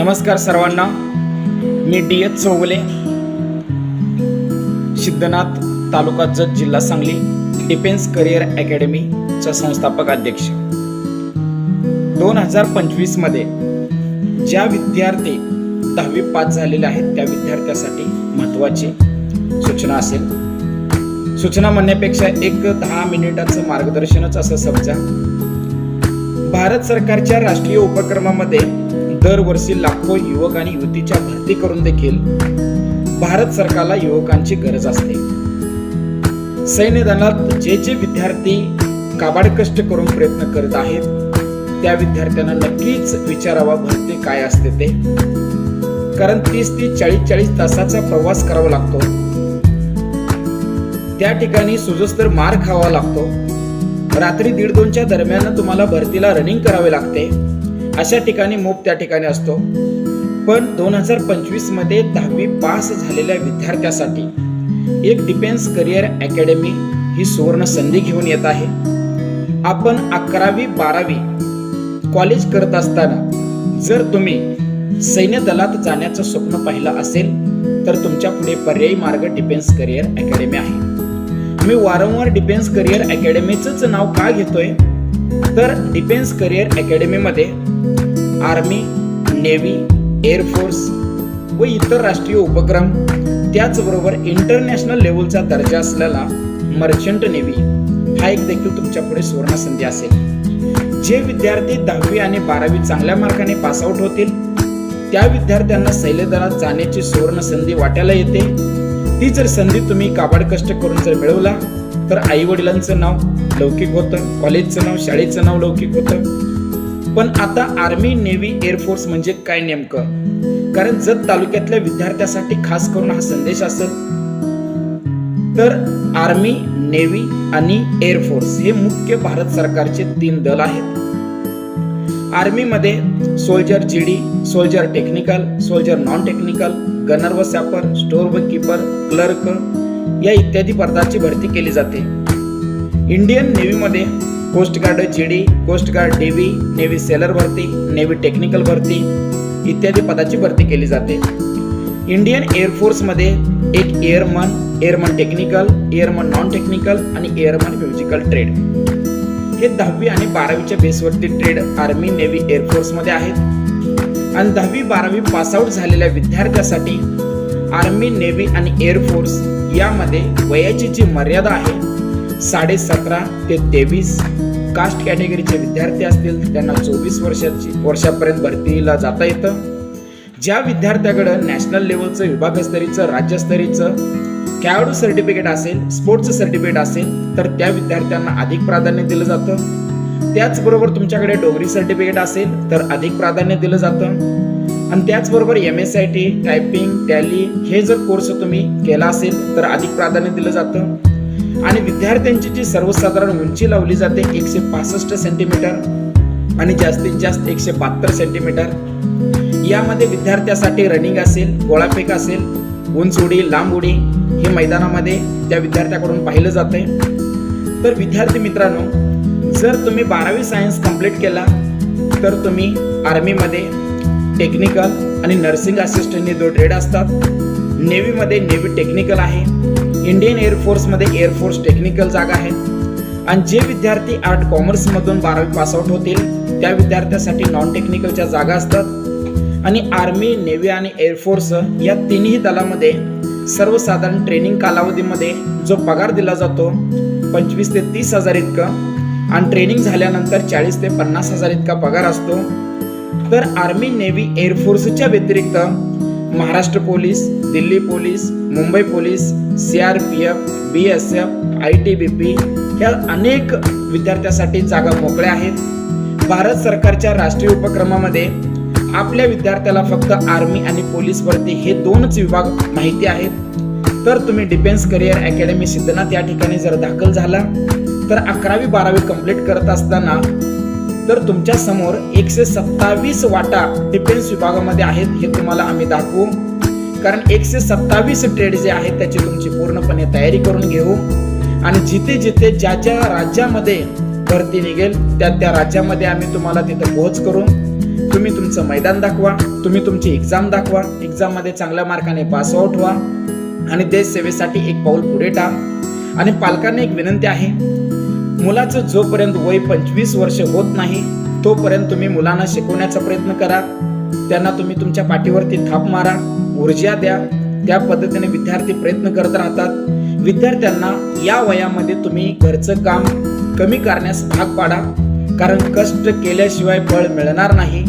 नमस्कार सर्वांना. मी डी एच चौगले सिद्धनाथ तालुका जत जिल्हा सांगली डिफेन्स करिअर अकॅडमीचा संस्थापक अध्यक्ष. दोन हजार पंचवीसमध्ये ज्या विद्यार्थी दहावी पास झालेले आहेत त्या विद्यार्थ्यासाठी महत्त्वाची सूचना असेल. सूचना म्हणण्यापेक्षा एक दहा मिनिटाचं मार्गदर्शनच असं समजा. भारत सरकारच्या राष्ट्रीय उपक्रमामध्ये दरवर्षी लाखो युवक आणि युवतीच्या भरती करून देखील भारत सरकारला युवकांची गरज असते. सैन्य दलात जे जे विद्यार्थी काबाड कष्ट करून प्रयत्न करत आहेत त्या विद्यार्थ्यांना नक्कीच विचारावा भरती काय असते ते. कारण तीस तीस चाळीस चाळीस तासाचा प्रवास करावा लागतो. त्या ठिकाणी सुजस्तर मार खावा लागतो. रात्री दीड दोनच्या दरम्यान तुम्हाला भरतीला रनिंग करावे लागते. अशा ठिकाणी मोप त्या ठिकाणी असतो. पण दोन हजार पंचवीसमध्ये दहावी पास झालेल्या विद्यार्थ्यासाठी एक डिफेन्स करिअर अकॅडमी ही सुवर्ण संधी घेऊन येत आहे. आपण अकरावी बारावी कॉलेज करत असताना जर तुम्ही सैन्य दलात जाण्याचं स्वप्न पाहिलं असेल तर तुमच्यापुढे पर्यायी मार्ग डिफेन्स करिअर अकॅडमी आहे. मी वारंवार डिफेन्स करिअर अकॅडमीचंच नाव का घेतोय? तर डिफेन्स करिअर अकॅडमीमध्ये आर्मी नेव्ही एअरफोर्स व इतर राष्ट्रीय उपक्रम. त्याचबरोबर इंटरनॅशनल लेवलचा दर्जा असलेला मर्चंट नेव्ही. हा एक देखील तुमच्यापुढे सुवर्ण संधी असेल. जे विद्यार्थी दहावी आणि बारावी चांगल्या मार्काने पासआउट होतील त्या विद्यार्थ्यांना सैन्य दलात जाण्याची सुवर्ण संधी वाट्याला येते. ती जर संधी तुम्ही काबाड कष्ट करून जर मिळवला तर आई वडिलांचं नाव लौकिक होतं कॉलेजचं नाव शाळेचं नाव लौकिक होतं. पण आता आर्मी नेव्ही एअरफोर्स म्हणजे काय नेमकं? कारण जत तालुक्यातल्या विद्यार्थ्यासाठी खास करून हा संदेश असेल. तर आर्मी नेव्ही आणि एअरफोर्स हे मुख्य भारत सरकारचे तीन दल आहेत. आर्मीमध्ये soldier GD soldier technical soldier non technical gunner व सॅपर स्टोर व कीपर क्लर्क या इत्यादी पदाची भरती केली जाते. Indian नेव्हीमध्ये coast guard GD coast guard navy navy sailor भरती नेव्ही टेक्निकल भरती इत्यादी पदाची भरती केली जाते. इंडियन एअरफोर्समध्ये एक airman airman technical airman non technical आणि एअरमन म्युझिकल ट्रेड हे दहावी आणि बारावीच्या बेसवरती ट्रेड आर्मी नेव्ही एअरफोर्समध्ये आहेत. आणि दहावी बारावी पासआउट झालेल्या विद्यार्थ्यासाठी आर्मी नेव्ही आणि एअरफोर्स यामध्ये वयाची जी मर्यादा आहे साडे सतरा ते तेवीस कास्ट कॅटेगरीचे विद्यार्थी असतील त्यांना चोवीस वर्षाची वर्षापर्यंत भरतीला जाता येतं. ज्या विद्यार्थ्याकडं नॅशनल लेवलचं विभागस्तरीचं राज्यस्तरीचं खेळाडू सर्टिफिकेट असेल स्पोर्ट्सचं सर्टिफिकेट असेल तर त्या विद्यार्थ्यांना अधिक प्राधान्य दिलं जातं. त्याचबरोबर तुमच्याकडे डोगरी सर्टिफिकेट असेल तर अधिक प्राधान्य दिलं जातं. आणि त्याचबरोबर M S I T typing Tally हे जर कोर्स तुम्ही केला असेल तर अधिक प्राधान्य दिलं जातं. आणि विद्यार्थ्यांची जी सर्वसाधारण उंची लावली जाते एकशे पासष्ट सेंटीमीटर आणि जास्तीत जास्त एकशे बहात्तर सेंटीमीटर यामध्ये विद्यार्थ्यासाठी रनिंग असेल गोळाफेक असेल उंच उडी लांब उडी हे मैदानामध्ये त्या विद्यार्थ्याकडून पाहिलं जाते. तर विद्यार्थी मित्रांनो जर तुम्ही बारावी सायन्स कंप्लीट केला तर तुम्ही आर्मीमध्ये टेक्निकल आणि नर्सिंग असिस्टंट हे दोन ट्रेड असतात. नेव्हीमध्ये नेव्ही टेक्निकल आहे. इंडियन एअरफोर्समध्ये एअरफोर्स टेक्निकल जागा आहे. आणि जे विद्यार्थी आर्ट कॉमर्समधून बारावी पासआउट होतील त्या विद्यार्थ्यासाठी नॉन टेक्निकलच्या जागा असतात. आणि आर्मी नेव्ही आणि एअरफोर्स या तिन्ही दलामध्ये सर्वसाधारण ट्रेनिंग कालावधीमध्ये जो पगार दिला जातो पंचवीस ते तीस हजार इतकं. आणि ट्रेनिंग झाल्यानंतर चाळीस ते पन्नास हजार इतका पगार असतो. तर आर्मी नेव्ही एअरफोर्सच्या व्यतिरिक्त Maharashtra police Delhi police Mumbai police C R P F B S F I T B P ह्या अनेक विद्यार्थ्यासाठी जागा मोकळ्या आहेत. भारत सरकारच्या राष्ट्रीय उपक्रमामध्ये आपल्या विद्यार्थ्याला फक्त आर्मी आणि पोलीस भरती हे दोनच विभाग माहिती आहेत. तर तुम्ही डिफेन्स करिअर अकॅडमी सिद्धनाथ या ठिकाणी जर दाखल झाला तर अकरावी बारावी कंप्लीट करत असताना तर तुमच्यासमोर एकशे सत्तावीस वाटा डिफेन्स विभागामध्ये आहेत हे तुम्हाला आम्ही दाखवू. कारण एकशे सत्तावीस ट्रेड जे आहेत त्याची तुमची पूर्णपणे तयारी करून घेऊ. आणि जिथे जिथे ज्या ज्या राज्यामध्ये भरती निघेल त्या त्या राज्यामध्ये आम्ही तुम्हाला तिथं पोहोच करू तुम्ही तुमचं मैदान दाखवा तुम्ही तुमची एक्झाम दाखवा एक्झाममध्ये चांगल्या मार्काने पास आउट व्हा. आणि देश सेवेसाठी एक पाऊल पुढे टाक. आणि पालकांना एक विनंती आहे मुलाचं जोपर्यंत वय पंचवीस वर्ष होत नाही तोपर्यंत तुम्ही मुलांना शिकवण्याचा प्रयत्न करा. त्यांना तुम्ही तुमच्या पाठीवरती थाप मारा ऊर्जा द्या. त्या पद्धतीने विद्यार्थी प्रयत्न करत राहतात. विद्यार्थ्यांना या वयामध्ये तुम्ही घरचं काम कमी करण्यास भाग पाडा. कारण कष्ट केल्याशिवाय फळ मिळणार नाही.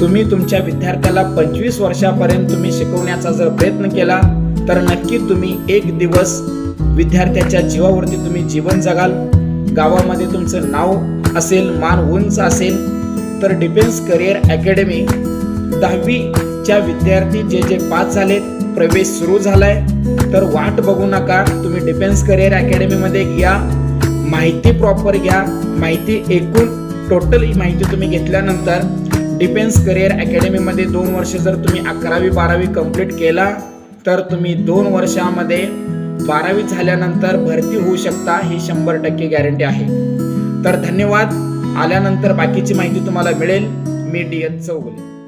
तुम्ही तुमच्या विद्यार्थ्याला पंचवीस वर्षापर्यंत तुम्ही शिकवण्याचा जर प्रयत्न केला तर नक्की तुम्ही एक दिवस विद्यार्थ्याच्या जीवावरती तुम्ही जीवन जगाल. गावामध्ये तुमचं नाव असेल मान उंच असेल तर डिफेन्स करिअर अकॅडमी दहावीच्या विद्यार्थी जे जे पास झालेत प्रवेश सुरू झालाय. तर वाट बघू नका तुम्ही डिफेन्स करिअर अकॅडमीमध्ये या. माहिती प्रॉपर घ्या. माहिती एकूण टोटल माहिती तुम्ही घेतल्यानंतर डिफेन्स करिअर अकॅडमीमध्ये दोन वर्ष जर तुम्ही अकरावी बारावी कंप्लीट केला तर तुम्ही दोन वर्षामध्ये बारावी झाल्यानंतर भरती होऊ शकता ही शंभर टक्के गॅरंटी आहे. तर धन्यवाद. आल्यानंतर बाकीची माहिती तुम्हाला मिळेल. मी डी एन चौगुले.